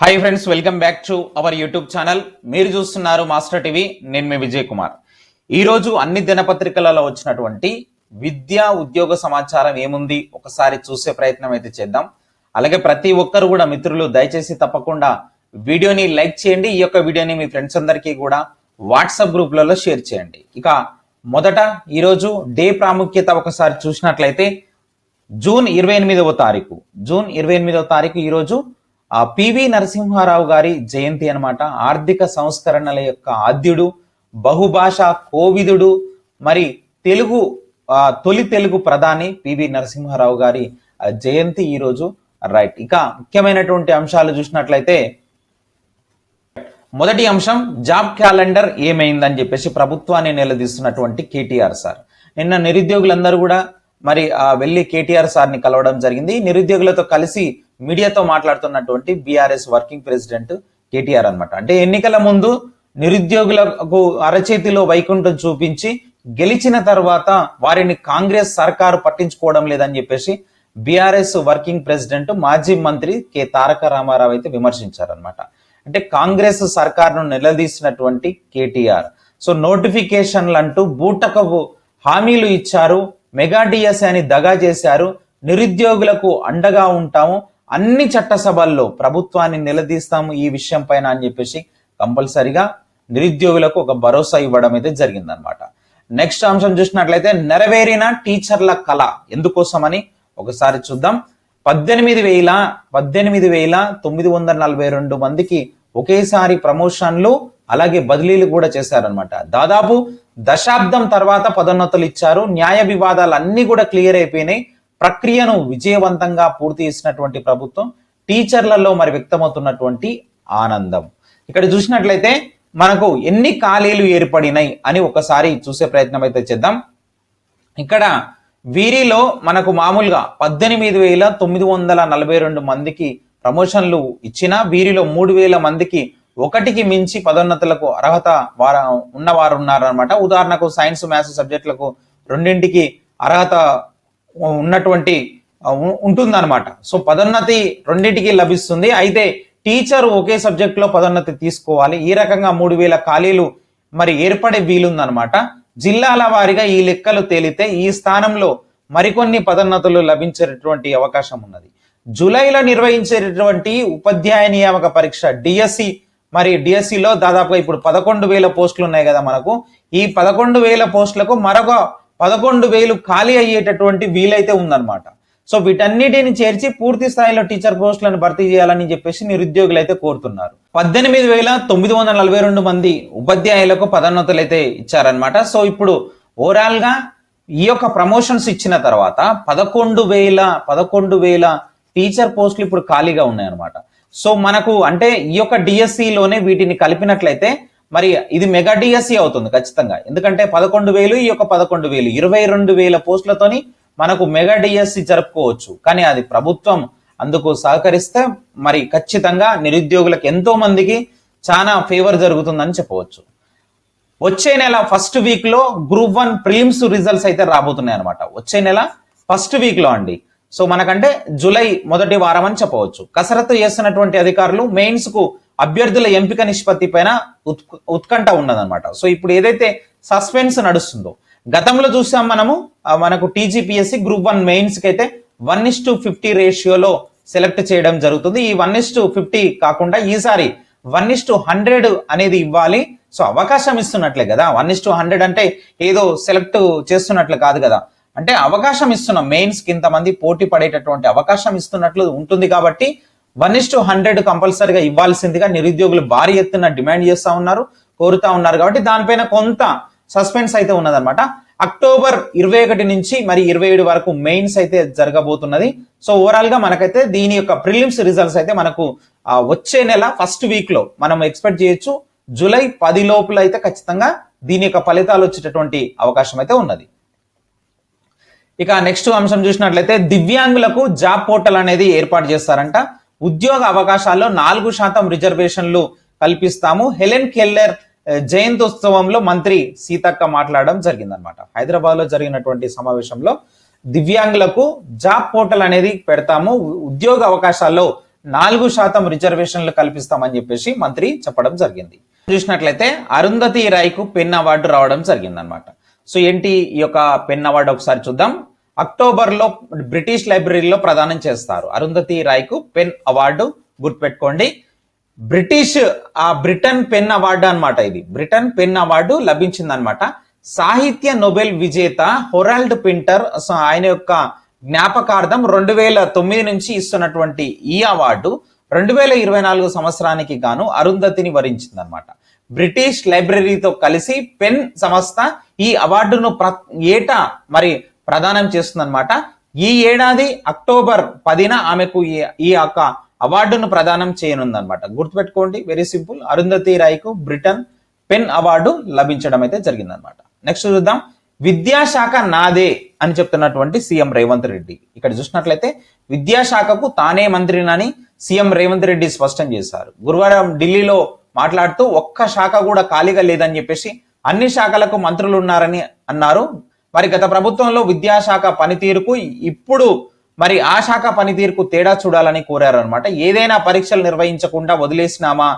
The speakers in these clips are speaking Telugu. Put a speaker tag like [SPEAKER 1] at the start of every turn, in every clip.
[SPEAKER 1] Hi friends welcome back to our YouTube channel మీరు చూస్తున్నారు మాస్టర్ టీవీ నేను మీ విజయ్ కుమార్. ఈరోజు అన్ని దినపత్రికలలో వచ్చినటువంటి విద్యా ఉద్యోగ సమాచారం ఏముంది ఒకసారి చూసే ప్రయత్నం అయితే చేద్దాం. అలాగే ప్రతి ఒక్కరు కూడా మిత్రులు దయచేసి తప్పకుండా వీడియోని లైక్ చేయండి. ఈ యొక్క వీడియోని మీ ఫ్రెండ్స్ అందరికీ కూడా వాట్సాప్ గ్రూప్లలో షేర్ చేయండి. ఇక మొదట ఈరోజు డే ప్రాముఖ్యత ఒకసారి చూసినట్లయితే జూన్ ఇరవై ఎనిమిదవ తారీఖు. జూన్ ఇరవై ఎనిమిదవ తారీఖు ఈరోజు పివి నరసింహారావు గారి జయంతి అన్నమాట. ఆర్థిక సంస్కరణల యొక్క ఆద్యుడు బహుభాషా కోవిదుడు మరి తెలుగు తొలి తెలుగు ప్రధాని పివి నరసింహారావు గారి జయంతి ఈరోజు. రైట్ ఇక ముఖ్యమైనటువంటి అంశాలు చూసినట్లయితే మొదటి అంశం జాబ్ క్యాలెండర్ ఏమైందని చెప్పేసి ప్రభుత్వాన్ని నిలదీస్తున్నటువంటి కేటీఆర్ సార్. నిన్న నిరుద్యోగులందరూ కూడా మరి ఆ, వెళ్ళి కేటీఆర్ సార్ని కలవడం జరిగింది. నిరుద్యోగులతో కలిసి మీడియాతో మాట్లాడుతున్నటువంటి బీఆర్ఎస్ వర్కింగ్ ప్రెసిడెంట్ కేటీఆర్ అనమాట అంటే ఎన్నికల ముందు నిరుద్యోగులకు అరచేతిలో వైకుంఠం చూపించి గెలిచిన తర్వాత వారిని కాంగ్రెస్ సర్కారు పట్టించుకోవడం లేదని చెప్పేసి బీఆర్ఎస్ వర్కింగ్ ప్రెసిడెంట్ మాజీ మంత్రి కె తారక రామారావు అయితే విమర్శించారనమాట అంటే కాంగ్రెస్ సర్కార్ను నిలదీసినటువంటి కేటీఆర్. సో నోటిఫికేషన్లు అంటూ బూటకపు హామీలు ఇచ్చారు మెగా డిఎస్ అని దగా చేశారు నిరుద్యోగులకు అండగా ఉంటాము అన్ని చట్టసభల్లో ప్రభుత్వాన్ని నిలదీస్తాము ఈ విషయం పైన అని చెప్పేసి కంపల్సరిగా నిరుద్యోగులకు ఒక భరోసా ఇవ్వడం అయితే జరిగిందనమాట నెక్స్ట్ అంశం చూసినట్లయితే నెరవేరిన టీచర్ల కళ ఎందుకోసమని ఒకసారి చూద్దాం. పద్దెనిమిది వేల పద్దెనిమిది వేల తొమ్మిది వందల నలభై రెండు మందికి ఒకేసారి ప్రమోషన్లు అలాగే బదిలీలు కూడా చేశారనమాట దాదాపు దశాబ్దం తర్వాత పదోన్నతులు ఇచ్చారు. న్యాయ వివాదాలు అన్ని కూడా క్లియర్ అయిపోయినాయి. ప్రక్రియను విజయవంతంగా పూర్తి చేసినటువంటి ప్రభుత్వం టీచర్లలో మరి వ్యక్తమవుతున్నటువంటి ఆనందం. ఇక్కడ చూసినట్లయితే మనకు ఎన్ని ఖాళీలు ఏర్పడినాయి అని ఒకసారి చూసే ప్రయత్నం అయితే చేద్దాం. ఇక్కడ వీరిలో మనకు మామూలుగా పద్దెనిమిది వేల తొమ్మిది వందల నలభై రెండు మందికి ప్రమోషన్లు ఇచ్చిన వీరిలో మూడు వేల మందికి ఒకటికి మించి పదోన్నతులకు అర్హత వార ఉన్నవారు ఉన్నారనమాట ఉదాహరణకు సైన్స్ మ్యాథ్స్ సబ్జెక్టులకు రెండింటికి అర్హత ఉన్నటువంటి ఉంటుందన్నమాట. సో పదోన్నతి రెండింటికి లభిస్తుంది. అయితే టీచర్ ఒకే సబ్జెక్ట్లో పదోన్నతి తీసుకోవాలి. ఈ రకంగా మూడు వేల ఖాళీలు మరి ఏర్పడే వీలుందనమాట జిల్లాల వారీగా ఈ లెక్కలు తేలితే ఈ స్థానంలో మరికొన్ని పదోన్నతులు లభించేటటువంటి అవకాశం ఉన్నది. జూలైలో నిర్వహించేటటువంటి ఉపాధ్యాయ నియామక పరీక్ష డిఎస్సి. మరి డిఎస్సిలో దాదాపుగా ఇప్పుడు పదకొండు వేల పోస్టులు ఉన్నాయి కదా మనకు. ఈ పదకొండు వేల పోస్టులకు మరొక పదకొండు వేలు ఖాళీ అయ్యేటటువంటి వీలైతే ఉందన్నమాట. సో వీటన్నిటిని చేర్చి పూర్తి స్థాయిలో టీచర్ పోస్టులను భర్తీ చేయాలని చెప్పేసి నిరుద్యోగులు అయితే కోరుతున్నారు. పద్దెనిమిది వేల తొమ్మిది వందల నలభై రెండు మంది ఉపాధ్యాయులకు పదోన్నతులు అయితే ఇచ్చారనమాట సో ఇప్పుడు ఓవరాల్గా ఈ యొక్క ప్రమోషన్స్ ఇచ్చిన తర్వాత పదకొండు వేల పదకొండు వేల టీచర్ పోస్టులు ఇప్పుడు ఖాళీగా ఉన్నాయన్నమాట. సో మనకు అంటే ఈ యొక్క డిఎస్సిలోనే వీటిని కలిపినట్లయితే మరి ఇది మెగా డిఎస్సి అవుతుంది ఖచ్చితంగా. ఎందుకంటే పదకొండు వేలు ఈ యొక్క పదకొండు వేలు ఇరవై రెండు వేల పోస్టులతోని మనకు మెగా డిఎస్సి జరుపుకోవచ్చు. కానీ అది ప్రభుత్వం అందుకు సహకరిస్తే మరి ఖచ్చితంగా నిరుద్యోగులకు ఎంతో మందికి చాలా ఫేవర్ జరుగుతుందని చెప్పవచ్చు. వచ్చే నెల ఫస్ట్ వీక్లో గ్రూప్ వన్ ప్రిలిమ్స్ రిజల్ట్స్ అయితే రాబోతున్నాయి అనమాట వచ్చే నెల ఫస్ట్ వీక్లో అండి. సో మనకంటే జూలై మొదటి వారం అని చెప్పవచ్చు. కసరత్తు చేస్తున్నటువంటి అధికారులు మెయిన్స్కు అభ్యర్థుల ఎంపిక నిష్పత్తి పైన ఉత్ ఉత్కంఠ ఉన్నదన్నమాట. సో ఇప్పుడు ఏదైతే సస్పెన్స్ నడుస్తుందో గతంలో చూసాం మనము మనకు టీజీపీఎస్సి గ్రూప్ వన్ మెయిన్స్కి అయితే వన్ ఇస్ టు ఫిఫ్టీ రేషియోలో సెలెక్ట్ చేయడం జరుగుతుంది. ఈ వన్ ఇస్ టు ఫిఫ్టీ కాకుండా ఈసారి వన్ ఇస్ టు హండ్రెడ్ అనేది ఇవ్వాలి. సో అవకాశం ఇస్తున్నట్లే కదా. వన్ ఇస్ టు హండ్రెడ్ అంటే ఏదో సెలెక్ట్ చేస్తున్నట్లు కాదు కదా. అంటే అవకాశం ఇస్తున్నాం. మెయిన్స్కి ఇంతమంది పోటీ పడేటటువంటి అవకాశం ఇస్తున్నట్లు ఉంటుంది కాబట్టి వన్ ఇస్ టు హండ్రెడ్ కంపల్సరిగా ఇవ్వాల్సిందిగా నిరుద్యోగులు భారీ ఎత్తున డిమాండ్ చేస్తూ ఉన్నారు కోరుతా ఉన్నారు. కాబట్టి దానిపైన కొంత సస్పెన్స్ అయితే ఉన్నదన్నమాట. అక్టోబర్ ఇరవై ఒకటి నుంచి మరి ఇరవై ఏడు వరకు మెయిన్స్ అయితే జరగబోతున్నది. సో ఓవరాల్గా మనకైతే దీని యొక్క ప్రిలిమ్స్ రిజల్ట్స్ అయితే మనకు వచ్చే నెల ఫస్ట్ వీక్లో మనం ఎక్స్పెక్ట్ చేయొచ్చు. జూలై పది లోపల అయితే ఖచ్చితంగా దీని యొక్క ఫలితాలు వచ్చేటటువంటి అవకాశం అయితే ఉన్నది. ఇక నెక్స్ట్ అంశం చూసినట్లయితే దివ్యాంగులకు జాబ్ పోర్టల్ అనేది ఏర్పాటు చేస్తారంట. ఉద్యోగ అవకాశాల్లో నాలుగు శాతం రిజర్వేషన్లు కల్పిస్తాము. హెలెన్ కెల్లర్ జయంతోత్సవంలో మంత్రి సీతక్క మాట్లాడడం జరిగిందనమాట హైదరాబాద్లో జరిగినటువంటి సమావేశంలో దివ్యాంగులకు జాబ్ పోర్టల్ అనేది పెడతాము. ఉద్యోగ అవకాశాల్లో నాలుగు శాతం రిజర్వేషన్లు కల్పిస్తామని చెప్పేసి మంత్రి చెప్పడం జరిగింది. చూసినట్లయితే అరుంధతి రాయ్కు పెన్ అవార్డు రావడం జరిగింది అనమాట సో ఏంటి ఈ యొక్క పెన్ అవార్డు ఒకసారి చూద్దాం. అక్టోబర్లో బ్రిటిష్ లైబ్రరీలో ప్రదానం చేస్తారు. అరుంధతి రాయ్కు పెన్ అవార్డు గుర్తుపెట్టుకోండి. బ్రిటిష్ ఆ బ్రిటన్ పెన్ అవార్డు అన్నమాట ఇది. బ్రిటన్ పెన్ అవార్డు లభించింది అనమాట సాహిత్య నోబెల్ విజేత హొరాల్డ్ పింటర్ ఆయన యొక్క జ్ఞాపకార్థం రెండు వేల తొమ్మిది నుంచి ఇస్తున్నటువంటి ఈ అవార్డు రెండు వేల ఇరవై నాలుగు సంవత్సరానికి గాను అరుంధతిని వరించింది అనమాట బ్రిటిష్ లైబ్రరీతో కలిసి పెన్ సంస్థ ఈ అవార్డును ప్ర ఏటా మరి ప్రదానం చేస్తుందన్నమాట. ఈ ఏడాది అక్టోబర్ పదిన ఆమెకు ఈ- ఈ యొక్క అవార్డును ప్రదానం చేయనుందన్నమాట. గుర్తుపెట్టుకోండి వెరీ సింపుల్ అరుంధతి రాయ్కు బ్రిటన్ పెన్ అవార్డు లభించడం అయితే జరిగిందనమాట నెక్స్ట్ చూద్దాం. విద్యాశాఖ నాదే అని చెప్తున్నటువంటి సీఎం రేవంత్ రెడ్డి. ఇక్కడ చూసినట్లయితే విద్యాశాఖకు తానే మంత్రినని సీఎం రేవంత్ రెడ్డి స్పష్టం చేశారు. గురువారం ఢిల్లీలో మాట్లాడుతూ ఒక్క శాఖ కూడా ఖాళీగా లేదని చెప్పేసి అన్ని శాఖలకు మంత్రులు ఉన్నారని అన్నారు. మరి గత ప్రభుత్వంలో విద్యాశాఖ పనితీరుకు ఇప్పుడు మరి ఆ శాఖ పనితీరుకు తేడా చూడాలని కోరారు అనమాట ఏదైనా పరీక్షలు నిర్వహించకుండా వదిలేసినామా?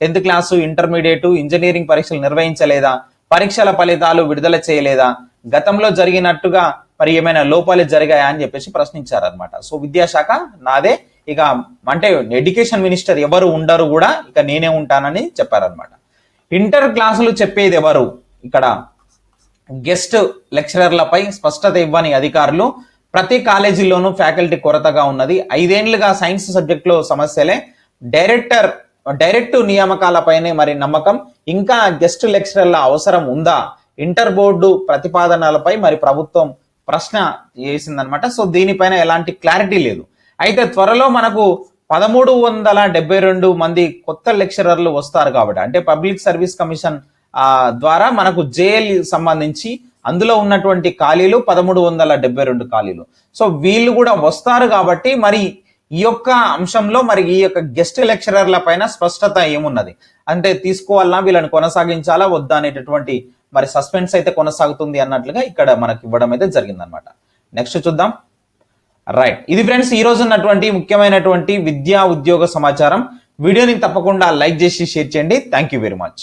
[SPEAKER 1] టెన్త్ క్లాసు ఇంటర్మీడియట్ ఇంజనీరింగ్ పరీక్షలు నిర్వహించలేదా? పరీక్షల ఫలితాలు విడుదల చేయలేదా? గతంలో జరిగినట్టుగా మరి ఏమైనా లోపాలు జరిగాయా అని చెప్పేసి ప్రశ్నించారనమాట సో విద్యాశాఖ నాదే. ఇక అంటే ఎడ్యుకేషన్ మినిస్టర్ ఎవరు ఉండరు కూడా ఇక నేనే ఉంటానని చెప్పారనమాట ఇంటర్ క్లాసులు చెప్పేది ఎవరు? ఇక్కడ గెస్ట్ లెక్చరర్లపై స్పష్టత ఇవ్వని అధికారులు ప్రతి కాలేజీలోనూ ఫ్యాకల్టీ కొరతగా ఉన్నది. ఐదేళ్ళుగా సైన్స్ సబ్జెక్టులో సమస్యలే. డైరెక్టర్ డైరెక్ట్ నియామకాలపైనే మరి నమ్మకం. ఇంకా గెస్ట్ లెక్చరర్ల అవసరం ఉందా? ఇంటర్ బోర్డు ప్రతిపాదనలపై మరి ప్రభుత్వం ప్రశ్న చేసిందనమాట సో దీనిపైన ఎలాంటి క్లారిటీ లేదు. అయితే త్వరలో మనకు పదమూడు వందల డెబ్బై రెండు మంది కొత్త లెక్చరర్లు వస్తారు కాబట్టి అంటే పబ్లిక్ సర్వీస్ కమిషన్ ద్వారా మనకు జేఎల్ సంబంధించి అందులో ఉన్నటువంటి ఖాళీలు పదమూడు వందల డెబ్బై రెండు ఖాళీలు. సో వీళ్ళు కూడా వస్తారు కాబట్టి మరి ఈ యొక్క అంశంలో మరి ఈ యొక్క గెస్ట్ లెక్చరర్ల పైన స్పష్టత ఏమున్నది? అంటే తీసుకోవాలన్నా వీళ్ళని కొనసాగించాలా వద్దా అనేటటువంటి మరి సస్పెన్స్ అయితే కొనసాగుతుంది అన్నట్లుగా ఇక్కడ మనకి ఇవ్వడం అయితే జరిగిందనమాట నెక్స్ట్ చూద్దాం. రైట్. ఇది ఫ్రెండ్స్ ఈ రోజు ఉన్నటువంటి ముఖ్యమైనటువంటి విద్యా ఉద్యోగ సమాచారం. వీడియోని తప్పకుండా లైక్ చేసి షేర్ చేయండి. Thank you very much.